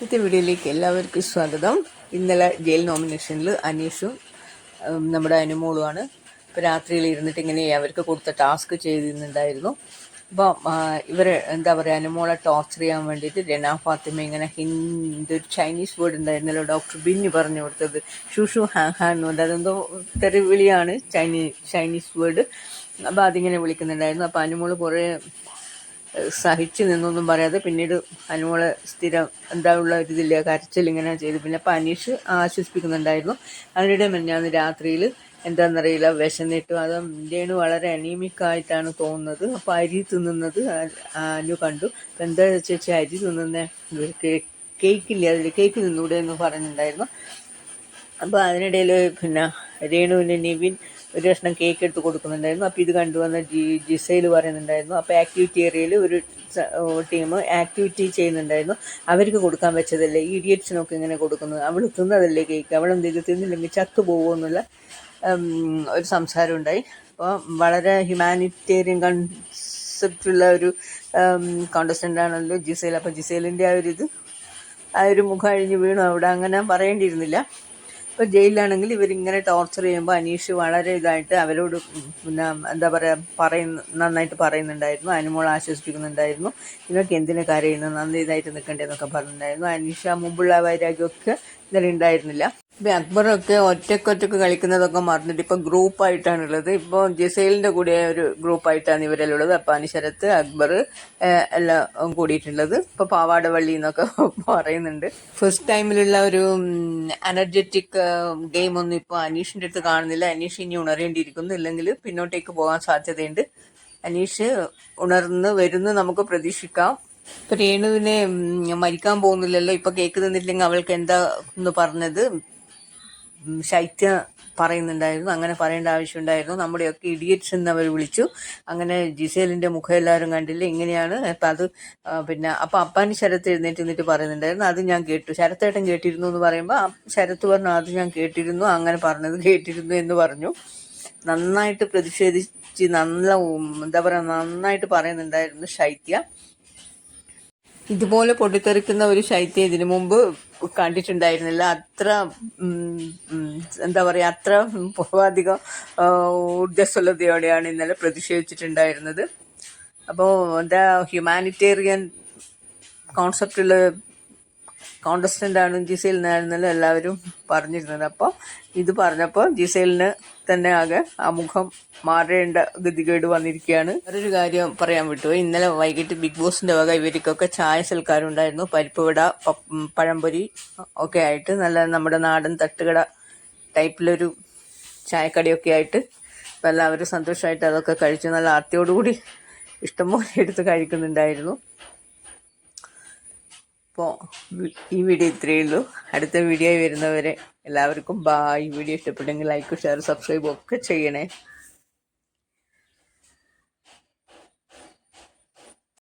ഇന്നത്തെ വീഡിയോയിലേക്ക് എല്ലാവർക്കും സ്വാഗതം. ഇന്നലെ ജയിൽ നോമിനേഷനിൽ അനീഷും നമ്മുടെ അനുമോളുമാണ് ഇപ്പോൾ രാത്രിയിൽ ഇരുന്നിട്ട് ഇങ്ങനെ അവർക്ക് കൊടുത്ത ടാസ്ക് ചെയ്തിരുന്നുണ്ടായിരുന്നു. അപ്പോൾ ഇവർ എന്താ പറയുക അനുമോളെ ടോർച്ചർ ചെയ്യാൻ വേണ്ടിയിട്ട് രനാ ഫാത്തിമ ഇങ്ങനെ ഹിന്ദി ഒരു ചൈനീസ് വേർഡ് ഉണ്ടായിരുന്നല്ലോ ഡോക്ടർ ബിന്നി പറഞ്ഞു കൊടുത്തത്. ഷുഷു ഹാ ഹാ എന്ന് പറഞ്ഞത് അതെന്തോ തെറിവിളിയാണ് ചൈനീസ് ചൈനീസ് വേർഡ് അപ്പോൾ അതിങ്ങനെ വിളിക്കുന്നുണ്ടായിരുന്നു. അപ്പോൾ അനുമോൾ കുറേ സഹിച്ചു നിന്നൊന്നും പറയാതെ പിന്നീട് അനുമോളെ സ്ഥിരം എന്താ ഉള്ള ഒരു കരച്ചിൽ ഇങ്ങനെ ചെയ്തു. പിന്നെ അപ്പം അനീഷ് ആശ്വസിപ്പിക്കുന്നുണ്ടായിരുന്നു. അതിനിടെ മെഞ്ഞാന്ന് രാത്രിയിൽ എന്താണെന്നറിയില്ല നീട്ടും അത് ഇന്ത്യന് വളരെ അനീമിക്കായിട്ടാണ് തോന്നുന്നത്. അപ്പോൾ അരി തിന്നുന്നത് അനു കണ്ടു. അപ്പം എന്താ ചേച്ചി അരി തിന്നുന്ന? കേക്കില്ല അതിൽ കേക്ക് നിന്നൂടെ എന്ന് പറഞ്ഞിട്ടുണ്ടായിരുന്നു. അപ്പോൾ അതിനിടയിൽ പിന്നെ രേണുവിന് നിവിൻ ഒരു കഷ്ണം കേക്ക് എടുത്ത് കൊടുക്കുന്നുണ്ടായിരുന്നു. അപ്പോൾ ഇത് കണ്ടുവന്ന ജി ജിസയിൽ പറയുന്നുണ്ടായിരുന്നു. അപ്പോൾ ആക്ടിവിറ്റി ഏരിയയിൽ ഒരു ടീം ആക്ടിവിറ്റി ചെയ്യുന്നുണ്ടായിരുന്നു. അവർക്ക് കൊടുക്കാൻ വെച്ചതല്ലേ? ഈ ഇഡിയറ്റ്സിനൊക്കെ ഇങ്ങനെ കൊടുക്കുന്നത്. അവൾ തിന്നതല്ലേ കേക്ക് അവൾ എന്തെങ്കിലും തിന്നില്ലെങ്കിൽ ചത്തു പോകുമോ എന്നുള്ള ഒരു സംസാരം ഉണ്ടായി. അപ്പോൾ വളരെ ഹ്യൂമാനിറ്റേറിയൻ കൺസെപ്റ്റുള്ള ഒരു കോണ്ടസ്റ്റന്റ് ആണല്ലോ ജിസേൽ. അപ്പോൾ ജിസേലിന്റെ ആ ഒരു ഇത് ആ ഒരു മുഖം അഴിഞ്ഞ് വീണു. അവിടെ അങ്ങനെ പറയേണ്ടിയിരുന്നില്ല. ഇപ്പോൾ ജയിലിലാണെങ്കിൽ ഇവരിങ്ങനെ ടോർച്ചർ ചെയ്യുമ്പോൾ അനീഷ് വളരെ ഇതായിട്ട് അവരോട് പിന്നെ എന്താ പറയുക പറയുന്ന നന്നായിട്ട് പറയുന്നുണ്ടായിരുന്നു. അനുമോൾ ആശ്വസിപ്പിക്കുന്നുണ്ടായിരുന്നു. ഇവർക്ക് എന്തിനു കാര്യം നന്ദി ഇതായിട്ട് നിൽക്കണ്ടേന്നൊക്കെ പറഞ്ഞിട്ടുണ്ടായിരുന്നു. അനീഷ മുമ്പുള്ള വൈരാഗ്യമൊക്കെ ഇന്നലെ ഉണ്ടായിരുന്നില്ല. ഇപ്പം അക്ബറൊക്കെ ഒറ്റക്കൊറ്റക്ക് കളിക്കുന്നതൊക്കെ മറന്നിട്ട് ഇപ്പം ഗ്രൂപ്പായിട്ടാണുള്ളത്. ഇപ്പോൾ ജിസൈലിന്റെ കൂടെ ഒരു ഗ്രൂപ്പായിട്ടാണ് ഇവരെല്ലാം അപ്പം അനുശരത്ത് അക്ബർ എല്ലാം കൂടിയിട്ടുള്ളത്. ഇപ്പോൾ പാവാടവള്ളി എന്നൊക്കെ പറയുന്നുണ്ട്. ഫസ്റ്റ് ടൈമിലുള്ള ഒരു എനർജറ്റിക് ഗെയിം ഒന്നും ഇപ്പോൾ അനീഷിന്റെ അടുത്ത് കാണുന്നില്ല. അനീഷ് ഇനി ഉണരേണ്ടിയിരിക്കുന്നു. ഇല്ലെങ്കിൽ പിന്നോട്ടേക്ക് പോകാൻ സാധ്യതയുണ്ട്. അനീഷ് ഉണർന്ന് വരുന്നു നമുക്ക് പ്രതീക്ഷിക്കാം. രേണുവിനെ മരിക്കാൻ പോകുന്നില്ലല്ലോ. ഇപ്പൊ കേക്ക് തന്നിട്ടില്ലെങ്കിൽ അവൾക്ക് എന്താ എന്ന് പറഞ്ഞത്? ശൈത്യ പറയുന്നുണ്ടായിരുന്നു. അങ്ങനെ പറയേണ്ട ആവശ്യമുണ്ടായിരുന്നു. നമ്മുടെയൊക്കെ ഇഡിയറ്റ്സ് എന്ന് അവർ വിളിച്ചു. അങ്ങനെ ജിസേലിന്റെ മുഖം എല്ലാവരും കണ്ടില്ല? ഇങ്ങനെയാണ്. അപ്പം അത് പിന്നെ അപ്പം അപ്പാന് ശരത്ത് എഴുന്നേറ്റ് നിന്നിട്ട് പറയുന്നുണ്ടായിരുന്നു. അത് ഞാൻ കേട്ടു. ശരത്തേട്ടൻ കേട്ടിരുന്നു എന്ന് പറയുമ്പോൾ ശരത്ത് പറഞ്ഞു അത് ഞാൻ കേട്ടിരുന്നു. അങ്ങനെ പറഞ്ഞത് കേട്ടിരുന്നു എന്ന് പറഞ്ഞു. നന്നായിട്ട് പ്രതിഷേധിച്ച് നല്ല എന്താ പറയുക നന്നായിട്ട് പറയുന്നുണ്ടായിരുന്നു ശൈത്യ. ഇതുപോലെ പൊട്ടിത്തെറിക്കുന്ന ഒരു ശൈത്യം ഇതിനു മുമ്പ് കണ്ടിട്ടുണ്ടായിരുന്നില്ല. അത്ര എന്താ പറയുക അത്ര പൂർവാധികം ഊർജസ്വലതയോടെയാണ് ഇന്നലെ പ്രതിഷേധിച്ചിട്ടുണ്ടായിരുന്നത്. അപ്പോൾ എന്താ ഹ്യൂമാനിറ്റേറിയൻ കോൺസെപ്റ്റുള്ള കോണ്ടസ്റ്റന്റ് ആണ് ജിസേലിനായിരുന്നല്ലോ എല്ലാവരും പറഞ്ഞിരുന്നത്. അപ്പോൾ ഇത് പറഞ്ഞപ്പോൾ ജിസേലിന് തന്നെ ആകെ ആ മുഖം മാറേണ്ട ഗതികേട് വന്നിരിക്കുകയാണ്. വേറൊരു കാര്യം പറയാൻ വിട്ടു. ഇന്നലെ വൈകിട്ട് ബിഗ് ബോസിന്റെ വക ഇവർക്കൊക്കെ ചായ സൽക്കാരുണ്ടായിരുന്നു പരിപ്പുവട പഴംപൊരി ഒക്കെ ആയിട്ട് നല്ല നമ്മുടെ നാടൻ തട്ടുകട ടൈപ്പിലൊരു ചായക്കടിയൊക്കെ ആയിട്ട് എല്ലാവരും സന്തോഷമായിട്ട് അതൊക്കെ കഴിച്ചു. നല്ല ആർത്തിയോടുകൂടി ഇഷ്ടംപോലെ എടുത്ത് കഴിക്കുന്നുണ്ടായിരുന്നു. അപ്പോൾ ഈ വീഡിയോ ഇത്രയേ ഉള്ളൂ. അടുത്ത വീഡിയോ വരുന്നവരെ എല്ലാവർക്കും ബായ് വീഡിയോ ഇഷ്ടപ്പെട്ടെങ്കിൽ ലൈക്ക് ഷെയർ സബ്സ്ക്രൈബ് ഒക്കെ ചെയ്യണേ.